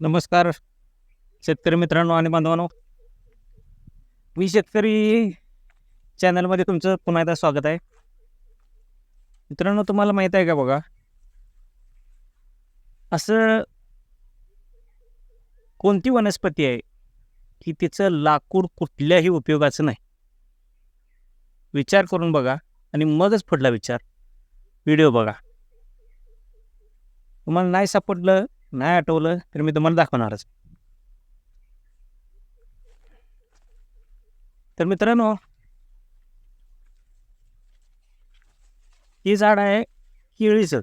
नमस्कार शेतकरी मित्रांनो आणि बांधवांनो. मी शेतकरी चॅनलमध्ये तुमचं पुन्हा एकदा स्वागत आहे. मित्रांनो तुम्हाला माहीत आहे का बघा? असं कोणती वनस्पती आहे की तिचं लाकूड कुठल्याही उपयोगाचं नाही? विचार करून बघा आणि मगच पुढला विचार. व्हिडिओ बघा. तुम्हाला नाही सापडलं नाही आठवलं तर मी तुम्हाला दाखवणारच. तर मित्रांनो ही झाड आहे केळीचं.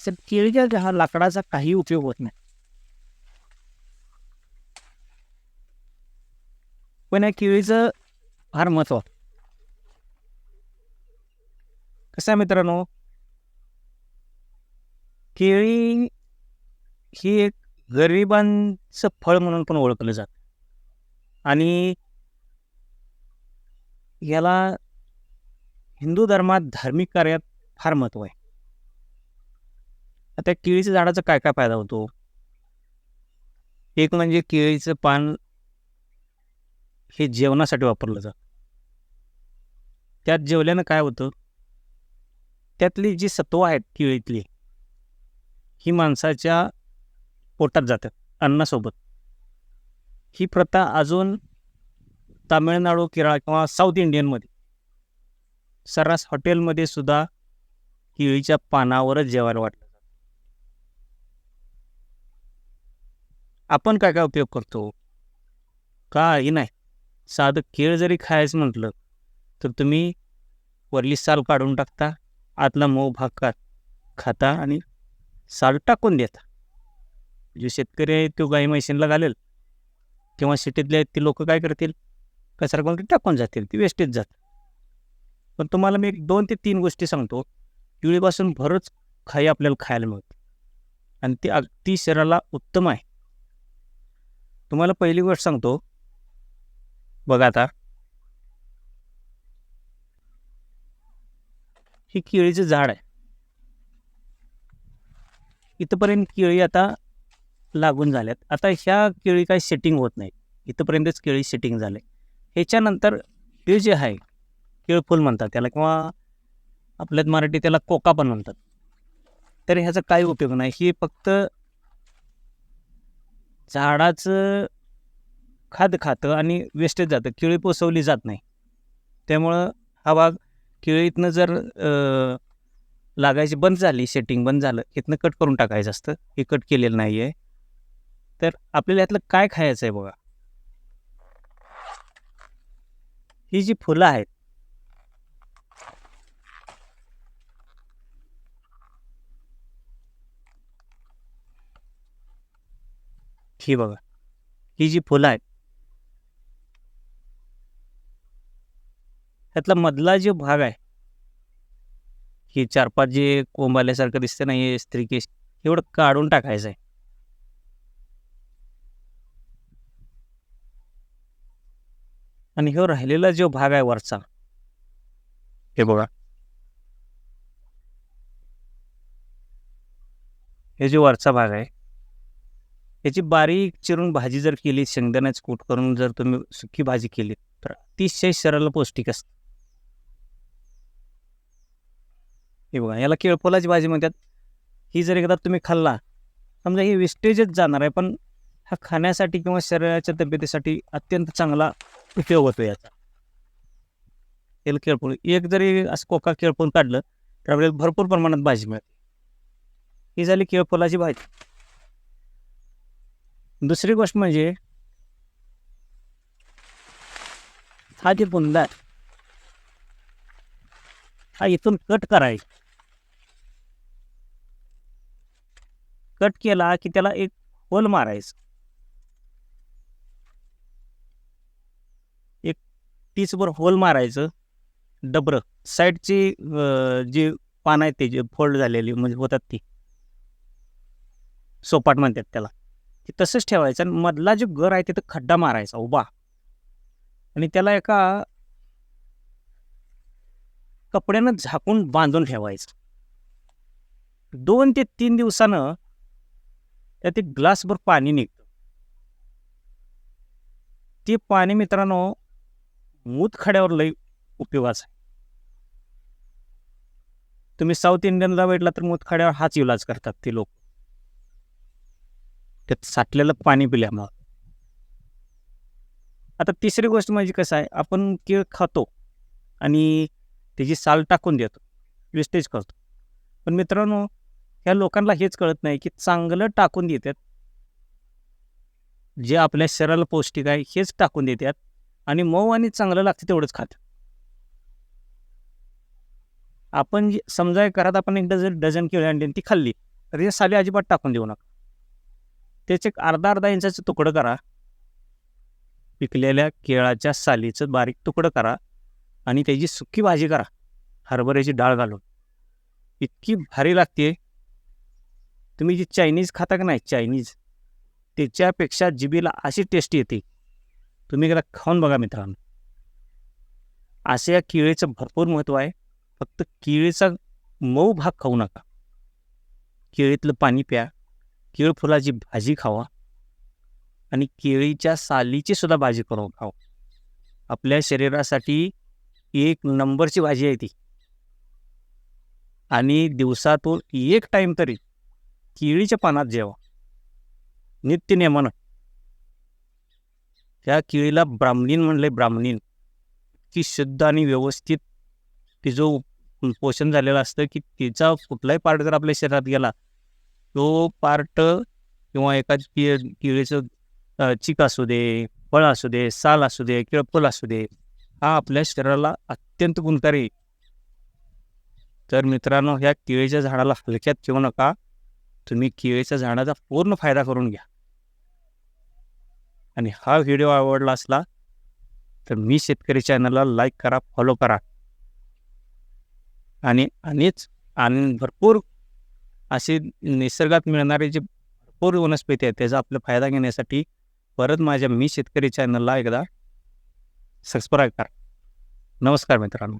तर केळीच्या हा लाकडाचा काही उपयोग होत नाही. पण या केळीचं फार महत्त्व कसं आहे मित्रांनो केळी ही एक गरिबांचं फळ म्हणून पण ओळखलं जातं. आणि याला हिंदू धर्मात धार्मिक कार्यात फार महत्त्व आहे. आता केळीच्या झाडाचा काय काय फायदा होतो? एक म्हणजे केळीचं पान हे जेवणासाठी वापरलं जातं. त्यात जेवल्यानं काय होतं? त्यातली जी सत्व आहेत केळीतली ही माणसाच्या पोटात जातात अन्नासोबत. ही प्रथा अजून तामिळनाडू केरळ किंवा साऊथ इंडियनमध्ये सर्रास हॉटेलमध्ये सुद्धा केळीच्या पानावरच जेवायला वाटलं आपण काय काय उपयोग करतो? काही नाही. साधं केळ जरी खायचं म्हटलं तर तुम्ही वरली साल काढून टाकता आतला मऊ भाग का खाता आणि साल टाकून देता. जे शेतकरी आहे तो गाई म्हैशींना घालेल. किंवा सिटीतले आहेत ते लोक काय करतील? कचरा कोणती टाकून जातील ती वेस्टेज जात. पण तुम्हाला मी एक दोन ते तीन गोष्टी सांगतो. केळीपासून भरच खाई आपल्याला खायला मिळते. आणि ती अगदी शरीराला उत्तम आहे. तुम्हाला पहिली गोष्ट सांगतो. बघा आता. ही केळीचं झाड आहे. इथंपर्यंत केळी आता लागून झाल्यात. आता ह्या केळी काही सेटिंग होत नाही इथंपर्यंतच केळी सेटिंग झाले. ह्याच्यानंतर हे जे आहे केळफूल म्हणतात त्याला किंवा आपल्यात मराठी त्याला कोका पण म्हणतात. तर ह्याचा काही उपयोग नाही. ही फक्त झाडाचं खाद खातं आणि वेस्टेज जातं. केळी पोसवली जात नाही. त्यामुळं हा भाग केळीतनं जर लागायची बंद झाली सेटिंग बंद झालं इथनं कट करून टाकायचं असतं. हे कट केलेलं नाही आहे तर आपल्याला यातलं काय खायचं आहे बघा. ही जी फुलं आहेत. ही बघा. ही जी फुलं आहेत. त्यातला मधला जो भाग आहे ही चार पाच जे कोंबाल्यासारखं दिसते ना हे स्त्रीकेश एवढं काढून टाकायचं आहे आणि ह्यो राहिलेला जो भाग आहे वरचा. हे बघा. हे जो वरचा भाग आहे याची बारीक चिरून भाजी जर केली शेंगदाण्याचं कूट करून जर तुम्ही सुकी भाजी केली तर अतिशय शरीराला पौष्टिक असते. हे बघा याला केळफुलाची भाजी म्हणतात. ही जर एकदा तुम्ही खाल्ला समजा हे वेस्टेजच जाणार आहे पण हा खाण्यासाठी किंवा शरीराच्या तब्येतीसाठी अत्यंत चांगला उपयोग होतो याचा. तेल केळफूल एक जरी असं कोका केळपून काढलं तर आपल्याला भरपूर प्रमाणात भाजी मिळते. ही झाली केळफुलाची भाजी. दुसरी गोष्ट म्हणजे हा जे बुंदा हा इथून कट करायचा. कट केला की त्याला एक होल मारायचं. एक टीचभर होल मारायचं. डबर. साईडची जी पानं आहेत ते जे फोल्ड झालेली म्हणजे होतात ती. सोपाट म्हणतात त्याला. ते तसंच ठेवायचं आणि मधला जो घर आहे तिथं खड्डा मारायचा उभा. आणि त्याला एका कपड्यानं झाकून बांधून ठेवायचं. दोन ते तीन दिवसानं त्यात एक ग्लासभर पाणी निघतं. ते पाणी मित्रांनो मूतखड्यावर लई उपयोगाचं आहे. तुम्ही साऊथ इंडियनला भेटला तर मूतखड्यावर हाच इलाज करतात ते लोक. त्यात साठलेलं पाणी पिल्यामुळं. आता तिसरी गोष्ट म्हणजे कसं आहे आपण केळ खातो आणि त्याची साल टाकून देतो वेस्टेज करतो. पण मित्रांनो ह्या लोकांना हेच कळत नाही की चांगलं टाकून देतात. जे आपल्या शरीराला पौष्टिक आहे हेच टाकून देतात आणि मऊ आणि चांगलं लागते तेवढंच खात. आपण जे समजा घरात आपण एक डझन डझन केळी आणली आणि ती खाल्ली तर ते साली अजिबात टाकून देऊ नका. त्याचे एक अर्धा अर्धा इंचाचं तुकडं करा. पिकलेल्या केळाच्या सालीचं बारीक तुकडं करा आणि त्याची सुकी भाजी करा. हरभऱ्याची डाळ घालून. इतकी भारी लागते तुम्ही जी चायनीज खाता का नाही चायनीज त्याच्यापेक्षा जिबीला अशी टेस्ट येते. तुम्ही एकदा खाऊन बघा मित्रांनो. असे या केळीचं भरपूर महत्त्व आहे. फक्त केळीचा मऊ भाग खाऊ नका. केळीतलं पाणी प्या. केळ फुलाची भाजी खावा. आणि केळीच्या सालीची सुद्धा भाजी करून खावा. आपल्या शरीरासाठी एक नंबरची भाजी आहे ती. आणि दिवसातून एक टाईम तरी केळीच्या पानात जेवा. नित्य नेमानं त्या केळीला ब्राह्मणीन म्हणले ब्राह्मणीन. की शुद्ध आणि व्यवस्थित ती जो पोषण झालेलं असतं की तिचा कुठलाही पार्ट जर आपल्या शरीरात गेला तो पार्ट किंवा एका केळीचं चिक असू दे फळ असू दे साल असू दे किंवा फुल असू दे हा आपल्या शरीराला अत्यंत गुणकारी. तर मित्रांनो ह्या केळीच्या झाडाला हलक्यात ठेवू नका. तुम्ही केळीच्या झाडाचा पूर्ण फायदा करून घ्या. आणि हा व्हिडिओ आवडला असला तर मी शेतकरी चॅनलला लाईक करा फॉलो करा. आणि आणिच आणि भरपूर असे निसर्गात मिळणारे जे भरपूर वनस्पती आहेत त्याचा आपला फायदा घेण्यासाठी परत माझ्या मी शेतकरी चॅनलला एकदा सबस्क्राईब करा. नमस्कार मित्रांनो.